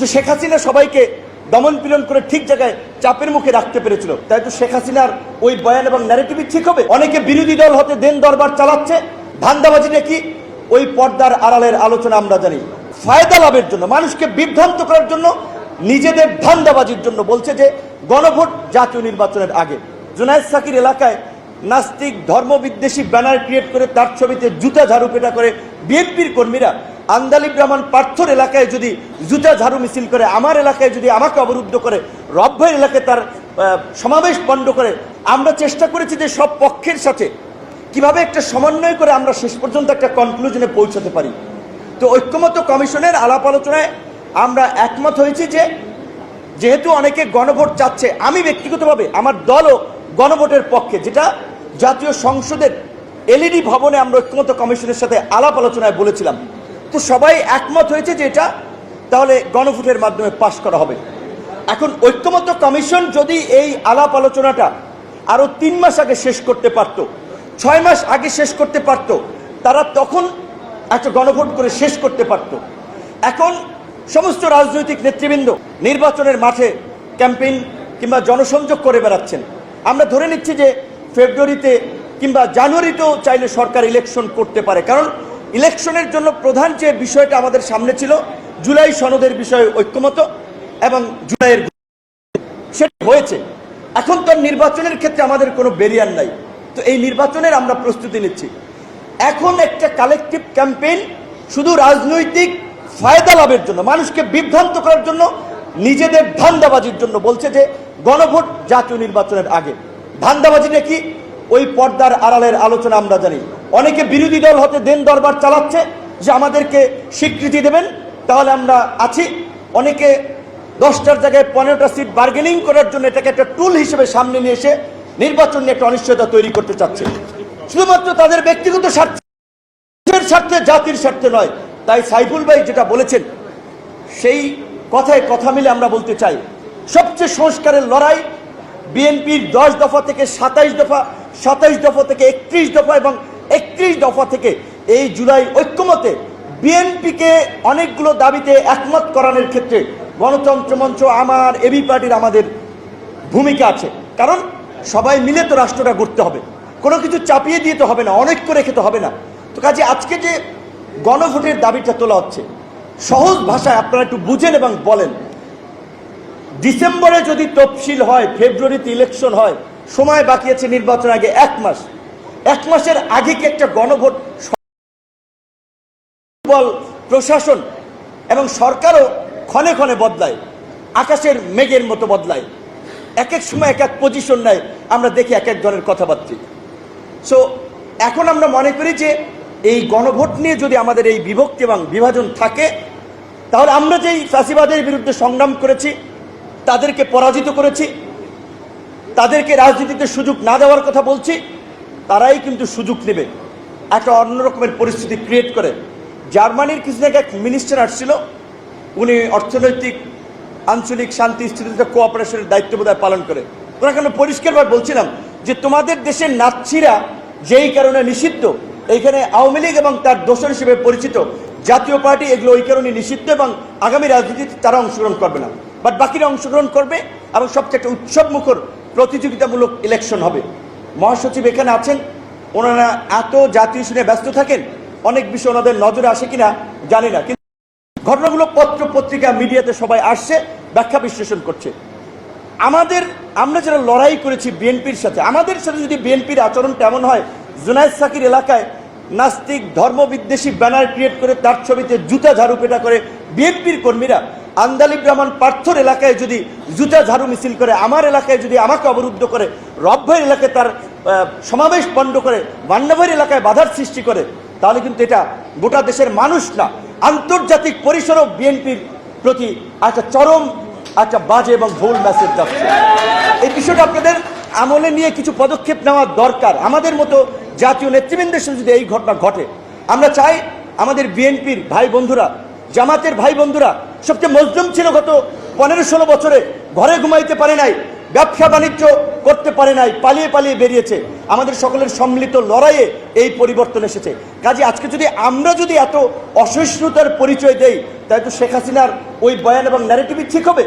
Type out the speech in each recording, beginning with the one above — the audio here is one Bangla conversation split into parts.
যে শেখ হাসিনা সবাইকে দমন পীড়ন করে ঠিক জায়গায় চাপের মুখে রাখতে পেরেছিল। তাই তো শেখ হাসিনার ওই বয়ান এবং ন্যারেটিভই ঠিক হবে? অনেকে বিরোধী দল হতে দেন দরবার চালাচ্ছে। ধান্দাবাজি নাকি ওই পর্দার আড়ালের আলোচনা আমরা জানি। ফায়দা লাভের জন্য, মানুষকে বিভ্রান্ত করার জন্য নিজেদের ধান্দাবাজির জন্য বলছে যে, গণভোট জাতীয় নির্বাচনের আগে জুনায়দ সাকির এলাকায় নাস্তিক, ধর্মবিদ্বেষী ব্যানার ক্রিয়েট করে তার ছবিতে জুতা ঝাড়ু পেটা করে বিএনপির কর্মীরা আন্দালিব রহমান পার্থর এলাকায় যদি জুতা ঝাড়ু মিছিল করে, আমার এলাকায় যদি আমাকে অবরুদ্ধ করে রব্বের এলাকায় তার সমাবেশ পণ্ড করে, আমরা চেষ্টা করেছি যে সব পক্ষের সাথে কীভাবে একটা সমন্বয় করে আমরা শেষ পর্যন্ত একটা কনক্লুশনে পৌঁছাতে পারি। তো ঐক্যমত কমিশনের আলাপ আলোচনায় আমরা একমত হয়েছি যে, যেহেতু অনেকে গণভোট চাচ্ছে, আমি ব্যক্তিগতভাবে আমার দলও গণভোটের পক্ষে, যেটা জাতীয় সংসদের এলইডি ভবনে আমরা ঐক্যমত কমিশনের সাথে আলাপ আলোচনায় বলেছিলাম। তো সবাই একমত হয়েছে যে এটা তাহলে গণভোটের মাধ্যমে পাশ করা হবে। এখন ঐক্যমত কমিশন যদি এই আলাপ আলোচনাটা আরও তিন মাস আগে শেষ করতে পারত, ছয় মাস আগে শেষ করতে পারত, তারা তখন একটা গণভোট করে শেষ করতে পারত। এখন সমস্ত রাজনৈতিক নেতৃবৃন্দ নির্বাচনের মাঠে ক্যাম্পেইন কিংবা জনসংযোগ করে বেড়াচ্ছেন। আমরা ধরে নিচ্ছি যে ফেব্রুয়ারিতে কিংবা জানুয়ারিতেও চাইলে সরকার ইলেকশন করতে পারে। কারণ ইলেকশনের জন্য প্রধান যে বিষয়টা আমাদের সামনে ছিল, জুলাই সনদের বিষয়ে ঐক্যমত এবং জুলাইয়ের সেটা হয়েছে। এখন তো নির্বাচনের ক্ষেত্রে আমাদের কোনো বেরিয়ার নাই। তো এই নির্বাচনের আমরা প্রস্তুতি নিচ্ছি। এখন একটা কালেকটিভ ক্যাম্পেইন শুধু রাজনৈতিক ফায়দা লাভের জন্য, মানুষকে বিভ্রান্ত করার জন্য, নিজেদের ধান্দাবাজির জন্য বলছে যে, গণভোট জাতীয় নির্বাচনের আগে। ধান্দাবাজি নাকি ওই পর্দার আড়ালের আলোচনা আমরা জানি। অনেকে বিরোধী দল হতে দেন দরবার চালাচ্ছে যে আমাদেরকে স্বীকৃতি দেবেন। তাহলে আমরা আছি। অনেকে দশটার জায়গায় পনেরোটা সিট বার্গেনিং করার জন্য এটাকে একটা টুল হিসেবে সামনে নিয়ে এসে নির্বাচন নিয়ে একটা অনিশ্চয়তা তৈরি করতে চাচ্ছে। শুধুমাত্র তাদের ব্যক্তিগত স্বার্থের স্বার্থে, জাতির স্বার্থে নয়। তাই সাইফুল ভাই যেটা বলেছেন, সেই কথায় কথা মিলে আমরা বলতে চাই। সবচেয়ে সংস্কারের লড়াই বিএনপির দশ দফা থেকে সাতাইশ দফা সাতাইশ দফা থেকে একত্রিশ দফা এবং একত্রিশ দফা থেকে এই জুলাই ঐক্যমতে বিএনপিকে অনেকগুলো দাবিতে একমত করানোর ক্ষেত্রে গণতন্ত্র মঞ্চ আমার, এবি পার্টির আমাদের ভূমিকা আছে। কারণ সবাই মিলে তো রাষ্ট্রটা গড়তে হবে। কোনো কিছু চাপিয়ে দিয়ে তো হবে না অনেক করে খেতে হবে না। তো কাজে আজকে যে গণভোটের দাবিটা তোলা হচ্ছে, সহজ ভাষায় আপনারা একটু বুঝেন এবং বলেন। ডিসেম্বরে যদি তফসিল হয়, ফেব্রুয়ারিতে ইলেকশন হয়, সময় বাকি আছে নির্বাচন আগে এক মাস। এক মাসের আগে কি একটা গণভোট বল প্রশাসন এবং সরকারও ক্ষণে ক্ষণে বদলায়, আকাশের মেঘের মতো বদলায়। এক এক সময় এক এক পজিশন নেয়, আমরা দেখি এক এক ধরনের কথাবার্তা। সো এখন আমরা মনে করি যে এই গণভোট নিয়ে যদি আমাদের এই বিভক্তি এবং বিভাজন থাকে, তাহলে আমরা যেই ফ্যাসিবাদের বিরুদ্ধে সংগ্রাম করেছি, তাদেরকে পরাজিত করেছি, তাদেরকে রাজনীতিতে সুযোগ না দেওয়ার কথা বলছি তারাই কিন্তু সুযোগ নেবে। একটা অন্য রকমের পরিস্থিতি ক্রিয়েট করে। জার্মানির কিছু এক মিনিস্টার আসছিল। উনি অর্থনৈতিক, আঞ্চলিক শান্তি, স্থিতিতে কোঅপারেশনের দায়িত্ব বোধহয় পালন করে। ওনাকে আমি পরিষ্কারভাবে বলছিলাম যে তোমাদের দেশের নাচ্ছিরা যেই কারণে নিষিদ্ধ, এইখানে আওয়ামী লীগ এবং তার দোষর হিসেবে পরিচিত, জাতীয় পার্টি এগুলো ওই কারণে নিষিদ্ধ এবং আগামী রাজনীতিতে তারা অংশগ্রহণ করবে না। বাট বাকিরা অংশগ্রহণ করবে এবং সবচেয়ে একটা উৎসবমুখর প্রতিযোগিতামূলক ইলেকশন হবে। মহাসচিব এখানে আছেন। ওনারা এত জাতীয় শুনে ব্যস্ত থাকেন, অনেক বিষয় ওনাদের নজরে আসে কিনা জানি না। কিন্তু ঘটনাগুলো পত্র পত্রিকা, মিডিয়াতে সবাই আসছে, ব্যাখ্যা বিশ্লেষণ করছে। আমাদের, আমরা যারা লড়াই করেছি বিএনপির সাথে, আমাদের সাথে যদি বিএনপির আচরণ তেমন হয়, জুনায়দ সাকির এলাকায় নাস্তিক, ধর্মবিদ্বেষী ব্যানার ক্রিয়েট করে তার ছবিতে জুতা ঝাড়ু পেটা করে বিএনপির কর্মীরা আন্দালিব রহমান পার্থর এলাকায় যদি জুতা ঝাড়ু মিছিল করে, আমার এলাকায় যদি আমাকে অবরুদ্ধ করে রব্বের এলাকায় তার সমাবেশ পণ্ড করে মান্নাবের এলাকায় বাধার সৃষ্টি করে, তাহলে কিন্তু এটা গোটা দেশের মানুষ না। আন্তর্জাতিক পরিসরও বিএনপির প্রতি একটা চরম, একটা বাজে এবং ভুল মেসেজ যাচ্ছে। এই বিষয়টা আপনাদের আমলে নিয়ে কিছু পদক্ষেপ নেওয়া দরকার। আমাদের মতো জাতীয় নেতৃবৃন্দের সাথে যদি এই ঘটনা ঘটে, আমরা চাই আমাদের বিএনপির ভাই বন্ধুরা, জামাতের ভাই বন্ধুরা সবচেয়ে মজলুম ছিল গত পনেরো ষোলো বছরে। ঘরে ঘুমাইতে পারে নাই, ব্যবসা বাণিজ্য করতে পারে নাই, পালিয়ে পালিয়ে বেরিয়েছে। আমাদের সকলের সম্মিলিত লড়াইয়ে এই পরিবর্তন এসেছে। কাজে আজকে যদি আমরা যদি এত অসহিষ্ণুতার পরিচয় দেই তাই তো শেখ হাসিনার ওই বয়ান এবং ন্যারেটিভই ঠিক হবে।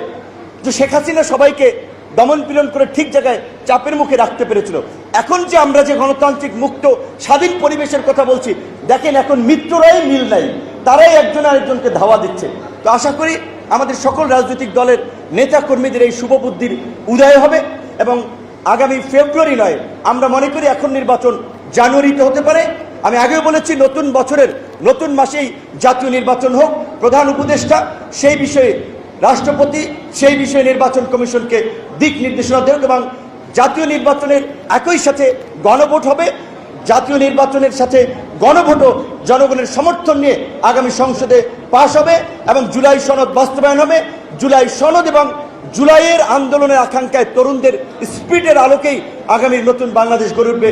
যে শেখ হাসিনা সবাইকে দমন পীড়ন করে ঠিক জায়গায় চাপের মুখে রাখতে পেরেছিল। এখন যে আমরা যে গণতান্ত্রিক মুক্ত, স্বাধীন পরিবেশের কথা বলছি, দেখেন এখন মিত্ররাই মিল নাই, তারাই একজন আরেকজনকে ধাওয়া দিচ্ছে। তো আশা করি আমাদের সকল রাজনৈতিক দলের নেতা কর্মীদের এই শুভ বুদ্ধির উদয় হবে এবং আগামী ফেব্রুয়ারি নয়, আমরা মনে করি এখন নির্বাচন জানুয়ারিতে হতে পারে। আমি আগেও বলেছি, নতুন বছরের নতুন মাসেই জাতীয় নির্বাচন হোক। প্রধান উপদেষ্টা সেই বিষয়ে, রাষ্ট্রপতি সেই বিষয়ে নির্বাচন কমিশনকে দিক নির্দেশনা দেন এবং জাতীয় নির্বাচনের একই সাথে গণভোট হবে। জাতীয় নির্বাচনের সাথে গণভোটও জনগণের সমর্থন নিয়ে আগামী সংসদে পাশ হবে এবং জুলাই সনদ বাস্তবায়ন হবে। জুলাই সনদ এবং জুলাইয়ের আন্দোলনের আকাঙ্ক্ষায় তরুণদের স্পিডের আলোকেই আগামীর নতুন বাংলাদেশ গড়ে উঠবে।